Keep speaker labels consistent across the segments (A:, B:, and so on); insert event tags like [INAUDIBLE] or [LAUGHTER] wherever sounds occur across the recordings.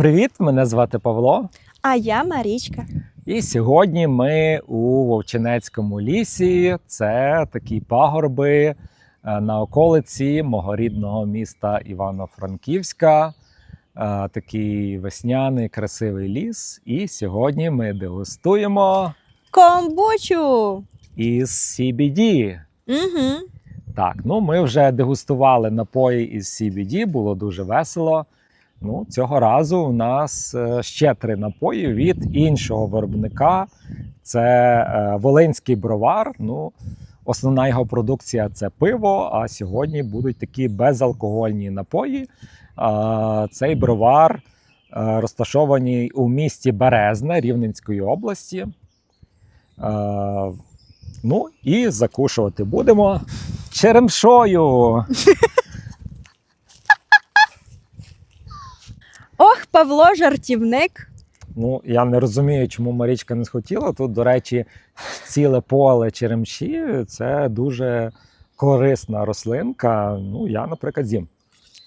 A: Привіт, мене звати Павло.
B: А я Марічка.
A: І сьогодні ми у Вовчинецькому лісі. Це такі пагорби е, на околиці мого рідного міста Івано-Франківська. Е, Такий весняний красивий ліс. І сьогодні ми дегустуємо
B: Комбучу!
A: із CBD.
B: Угу.
A: Так, ну ми вже дегустували напої із CBD, було дуже весело. Ну, цього разу у нас е, ще три напої від іншого виробника. Це е, Волинський бровар. Ну, основна його продукція це пиво. А сьогодні будуть такі безалкогольні напої. Цей бровар е, розташований у місті Березне Рівненської області. Ну і закушувати будемо черемшою. [LAUGHS]
B: Павло жартівник.
A: Ну, я не розумію, чому Марічка не схотіла. Тут, до речі, ціле поле черемші це дуже корисна рослинка. Ну, я, наприклад, з'їм.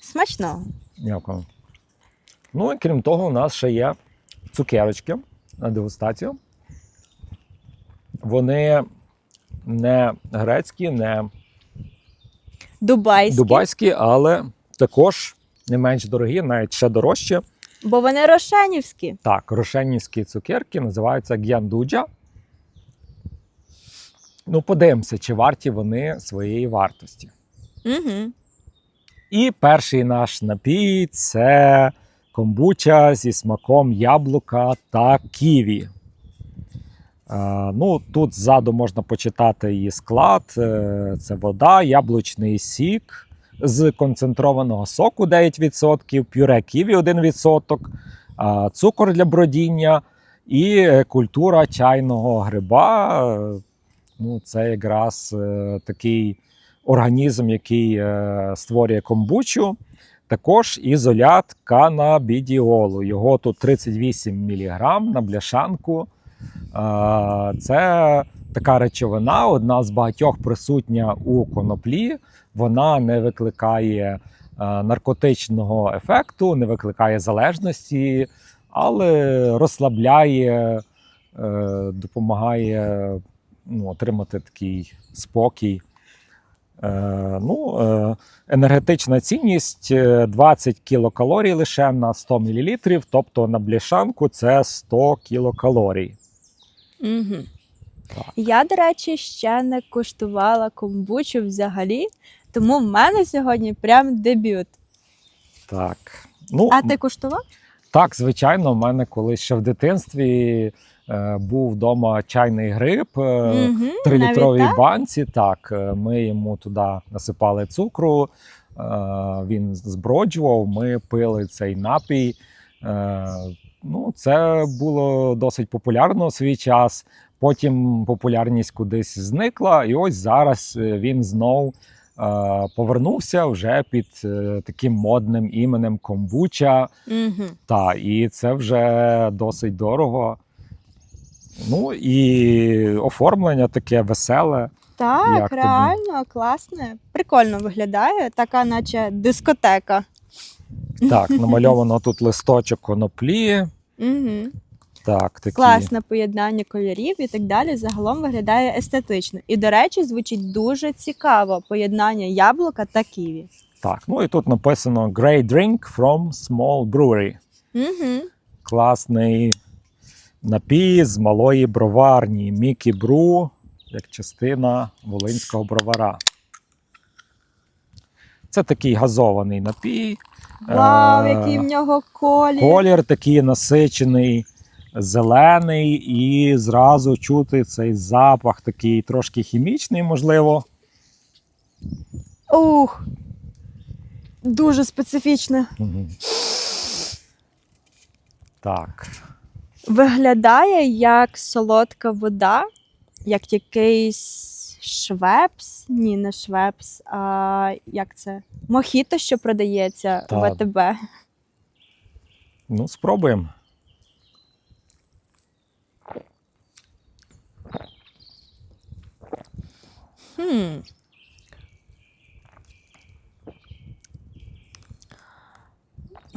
B: Смачно.
A: Дякую. Ну і крім того, у нас ще є цукерочки на дегустацію. Вони не грецькі, не
B: Дубайський.
A: дубайські, але також не менш дорогі, навіть ще дорожчі.
B: Бо вони рошенівські.
A: Так, рошенівські цукерки називаються г'яндуджа. Ну, подивимося, чи варті вони своєї вартості.
B: Угу.
A: І перший наш напій це комбуча зі смаком яблука та ківі. Е, ну, тут ззаду можна почитати її склад: Е, це вода, яблучний сік з концентрованого соку 9%, пюре ківі 1%, е, цукор для бродіння і е, культура чайного гриба. Ну, це якраз е, такий організм, який е, створює комбучу. Також ізолят канабідіолу. Його тут 38 мг на бляшанку. Це така речовина, одна з багатьох присутня у коноплі. Вона не викликає е, наркотичного ефекту, не викликає залежності, але розслабляє, е, допомагає ну, отримати такий спокій. Е, ну, енергетична цінність е, 20 кілокалорій лише на 100 мл, тобто на бляшанку це 100 кілокалорій.
B: Угу.
A: Так.
B: Я, до речі, ще не куштувала комбучу взагалі, тому в мене сьогодні прям дебют.
A: Так. Ну,
B: А ти куштував?
A: Так, звичайно, в мене колись ще в дитинстві е, був вдома чайний гриб. Е, трилітровій банці. Так, е, ми йому туди насипали цукру, е, він зброджував, ми пили цей напій. Е, Ну, це було досить популярно у свій час. Потім популярність кудись зникла, і ось зараз е, він знов е, повернувся вже під е, таким модним іменем Комбуча.
B: Угу.
A: Та, і це вже досить дорого. Ну і оформлення таке веселе.
B: Так,
A: Як тобі?
B: реально, класне. Прикольно виглядає, така, наче дискотека.
A: Так, намальовано тут листочок коноплі.
B: Угу.
A: Так, такі.
B: Класне поєднання кольорів і так далі. Загалом виглядає естетично. І, до речі, звучить дуже цікаво поєднання яблука та ківі.
A: Так, ну і тут написано Great Drink from Small Brewery.
B: Угу.
A: Класний напій з малої броварні. Мікі Бру, як частина Волинського бровара. Це такий газований напій.
B: Вау,
A: Е,
B: який в нього колір.
A: Колір такий насичений, зелений, і зразу чути цей запах, такий трошки хімічний, можливо.
B: Ух. Дуже специфічно.
A: Мгм. Так.
B: Виглядає як солодка вода, як якийсь швепс. Ні, не швепс, а як це? Мохіто, що продається в АТБ.
A: Ну, спробуємо.
B: Хм.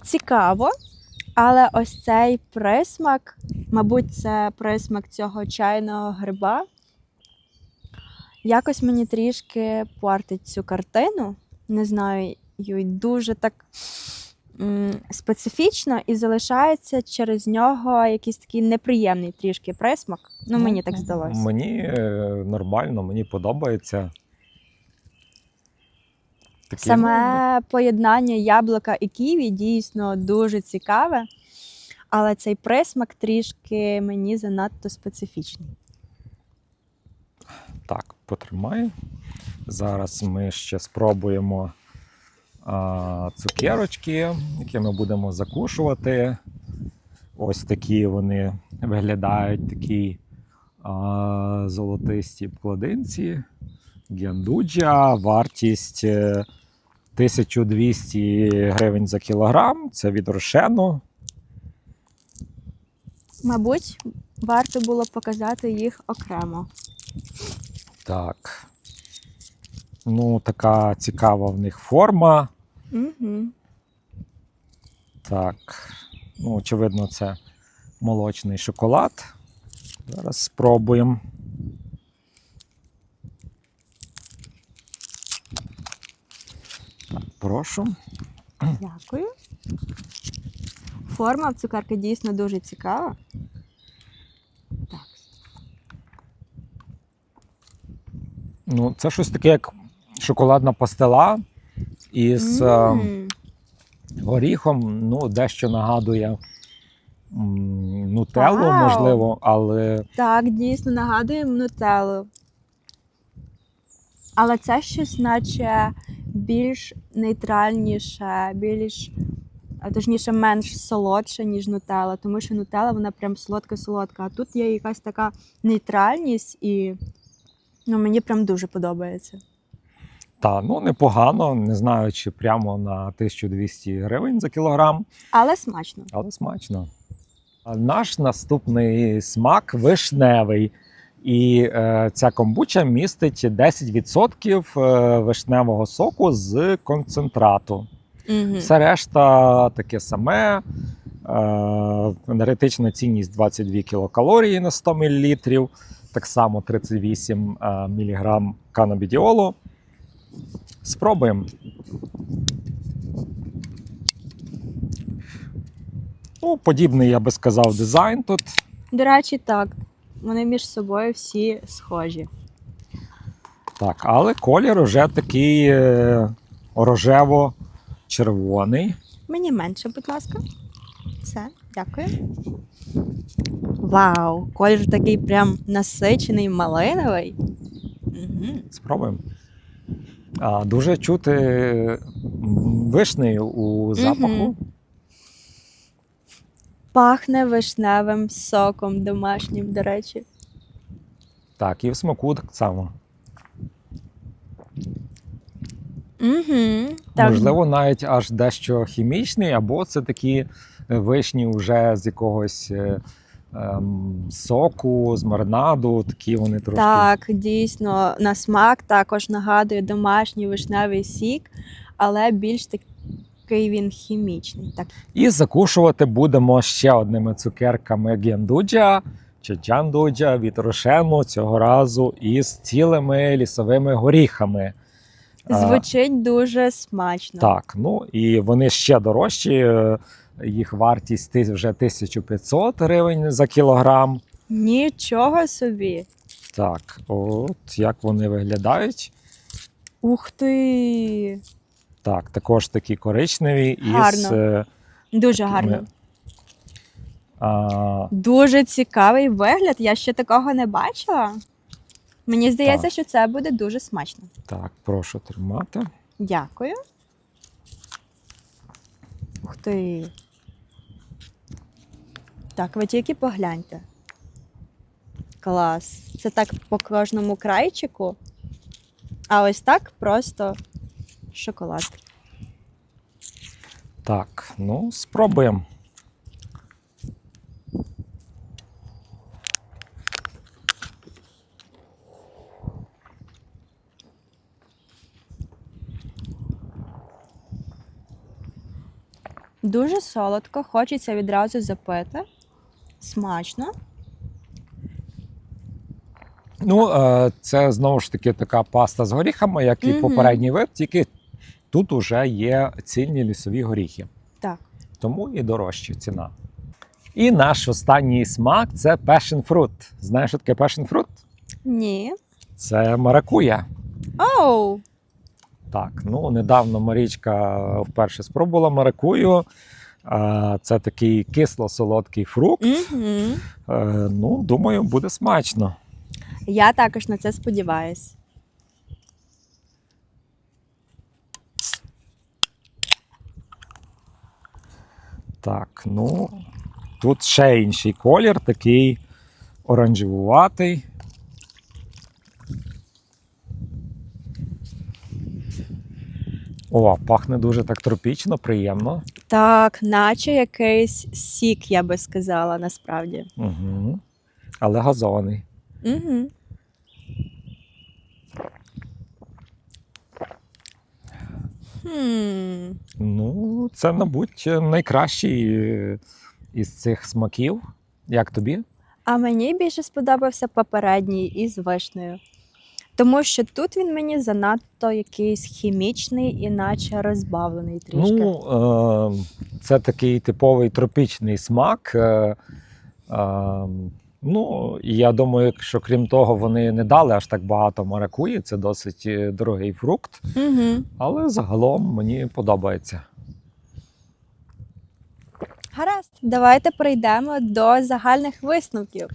B: Цікаво. Але ось цей присмак, мабуть, це присмак цього чайного гриба. Якось мені трішки портить цю картину. Не знаю, й дуже так специфічно і залишається через нього якийсь такий неприємний трішки присмак. Ну, мені так здалося.
A: Мені е, нормально, мені подобається. Такі,
B: Саме поєднання яблука і ківі дійсно дуже цікаве, але цей присмак трішки мені занадто специфічний.
A: Так, потримай. Зараз ми ще спробуємо цукерочки, які ми будемо закушувати. Ось такі вони виглядають, такі а, золотисті вкладинці. Гендуджа, вартість е, 1200 гривень за кілограм. Це від Рошену.
B: Мабуть, варто було показати їх окремо.
A: Так. Ну, така цікава в них форма.
B: Угу.
A: Так. Ну, очевидно, це молочний шоколад. Зараз спробуємо. Так, прошу.
B: Дякую. Форма в цукерки дійсно дуже цікава. Так.
A: Ну, це щось таке, як шоколадна пастила із е, горіхом. Ну, дещо нагадує нутеллу,
B: Вау!
A: можливо, але
B: Так, дійсно нагадує нутеллу. Але це щось, наче більш нейтральніше, більш, точніше, менш солодше, ніж нутелла, тому що нутелла вона прям солодка-солодка. А тут є якась така нейтральність, і ну, мені прям дуже подобається.
A: Та, ну, непогано. Не знаю, чи прямо на 1200 гривень за кілограм.
B: Але смачно.
A: але смачно. А Наш наступний смак вишневий. І е, ця комбуча містить 10% е, вишневого соку з концентрату.
B: Угу.
A: Все решта таке саме. Е, енергетична цінність 22 кілокалорії на 100 мл, так само 38 е, мг канабідіолу. Спробуємо. Ну, подібний, я би сказав, дизайн тут.
B: До речі, так. Вони між собою всі схожі.
A: Так, але колір вже такий е, рожево-червоний.
B: Мені менше, будь ласка. Все, дякую. Вау! Колір такий прям насичений, малиновий. Угу.
A: Спробуємо. А, дуже чути м, вишнею у запаху.
B: Мгм. Пахне вишневим соком домашнім, до речі.
A: Так, і в смаку так само.
B: Угу. Так,
A: Можливо, навіть аж дещо хімічний, або це такі вишні вже з якогось е, соку, з маринаду, такі вони трошки.
B: так, дійсно, на смак також нагадує домашній вишневий сік, але більш такий він хімічний. Так,
A: І закушувати будемо ще одними цукерками гендуджа чи джандуджа від Рошену цього разу із цілими лісовими горіхами.
B: Звучить дуже смачно.
A: Так, ну і вони ще дорожчі. Їх вартість вже 1500 гривень за кілограм.
B: Нічого собі.
A: Так, от як вони виглядають.
B: Ух ти!
A: Так, також такі коричневі із.
B: Гарно.
A: е,
B: Дуже
A: такими,
B: гарно.
A: А,
B: Дуже цікавий вигляд. Я ще такого не бачила. Мені здається,
A: Так.
B: що це буде дуже смачно.
A: так, прошу тримати.
B: Дякую. Ух ти. Так, ви тільки погляньте. Клас. Це так по кожному крайчику. А ось так просто шоколад.
A: Так, ну, спробуємо.
B: Дуже солодко, хочеться відразу запити. Смачно.
A: Ну, е, це знову ж таки така паста з горіхами, як і
B: Мгм.
A: попередній вид, тільки тут уже є цільні лісові горіхи.
B: Так.
A: Тому і дорожча ціна. І наш останній смак це passion fruit. Знаєш, що таке passion fruit?
B: Ні.
A: Це маракуя.
B: Оу!
A: Так, ну недавно Марічка вперше спробувала маракую. Це такий кисло-солодкий фрукт.
B: Угу.
A: Ну, думаю, буде смачно.
B: Я також на це сподіваюсь.
A: Так, ну тут ще інший колір, такий оранжевуватий. О, пахне дуже так тропічно, приємно.
B: Так, наче якийсь сік, я би сказала, насправді.
A: Угу. Але газований.
B: Угу. Хм.
A: Ну, це, мабуть, найкращий е, із цих смаків. Як тобі?
B: А мені більше сподобався попередній із вишнею. Тому що тут він мені занадто якийсь хімічний, іначе розбавлений трішки.
A: Ну, е, це такий типовий тропічний смак. Е, е, ну, і я думаю, що крім того, вони не дали аж так багато маракуї. Це досить дорогий фрукт,
B: Угу.
A: але загалом мені подобається.
B: Гаразд, давайте перейдемо до загальних висновків.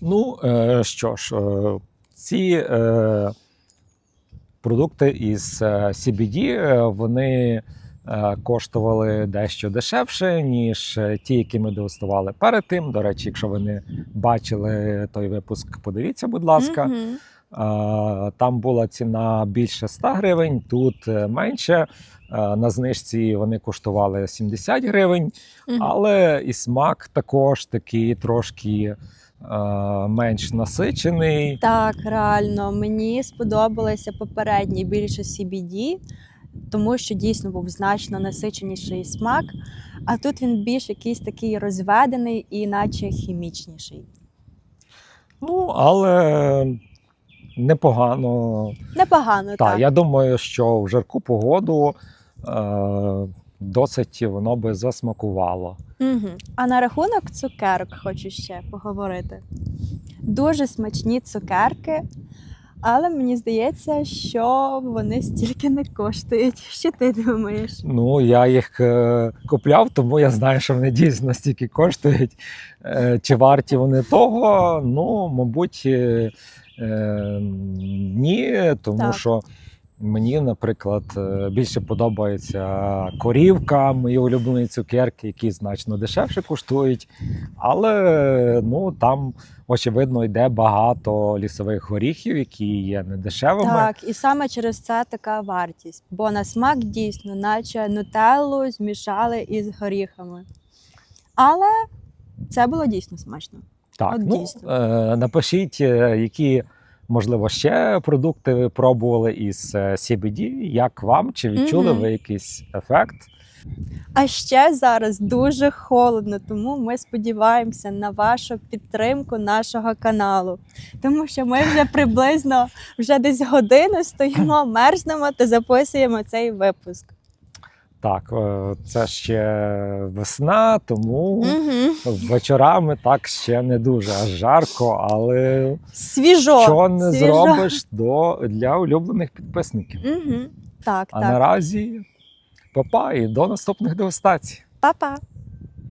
A: Ну, що ж, ці е, продукти із е, CBD, е, вони е, коштували дещо дешевше, ніж ті, які ми дегустували перед тим. До речі, якщо ви не бачили той випуск, подивіться, будь ласка.
B: Мгм.
A: Е, Там була ціна більше 100 гривень, тут менше. На знижці вони коштували 70 гривень. Але і смак також такий трошки менш насичений.
B: Так, реально, мені сподобалося попередній більше CBD, тому що дійсно був значно насиченіший смак. А тут він більш якийсь такий розведений і наче хімічніший.
A: Ну, але непогано.
B: Непогано,
A: Так,
B: так.
A: я думаю, що в жарку погоду е, досить воно би засмакувало.
B: Угу. А на рахунок цукерок хочу ще поговорити. Дуже смачні цукерки, але мені здається, що вони стільки не коштують. Що ти думаєш?
A: Ну, я їх е, купляв, тому я знаю, що вони дійсно стільки коштують. Е, чи варті вони того? Ну, мабуть, е, е, ні, тому
B: Так.
A: що мені, наприклад, е, більше подобається корівка, мої улюблені цукерки, які значно дешевше коштують. Але ну, там, очевидно, йде багато лісових горіхів, які є недешевими.
B: Так, і саме через це така вартість. Бо на смак дійсно, наче нутеллу змішали із горіхами. Але це було дійсно смачно.
A: Так,
B: От
A: ну,
B: дійсно.
A: е, напишіть, е, які, можливо, ще продукти ви пробували із е, CBD, як вам, чи відчули ви якийсь ефект?
B: А ще зараз дуже холодно, тому ми сподіваємося на вашу підтримку нашого каналу. Тому що ми вже приблизно вже десь годину стоїмо, мерзнемо та записуємо цей випуск.
A: Так, е, це ще весна, тому
B: Угу.
A: вечорами так ще не дуже аж жарко, але
B: Свіжо.
A: що не
B: свіжо.
A: зробиш до, для улюблених підписників.
B: Угу. Так,
A: А
B: так.
A: наразі, папа, і до наступних дегустацій.
B: Па-па.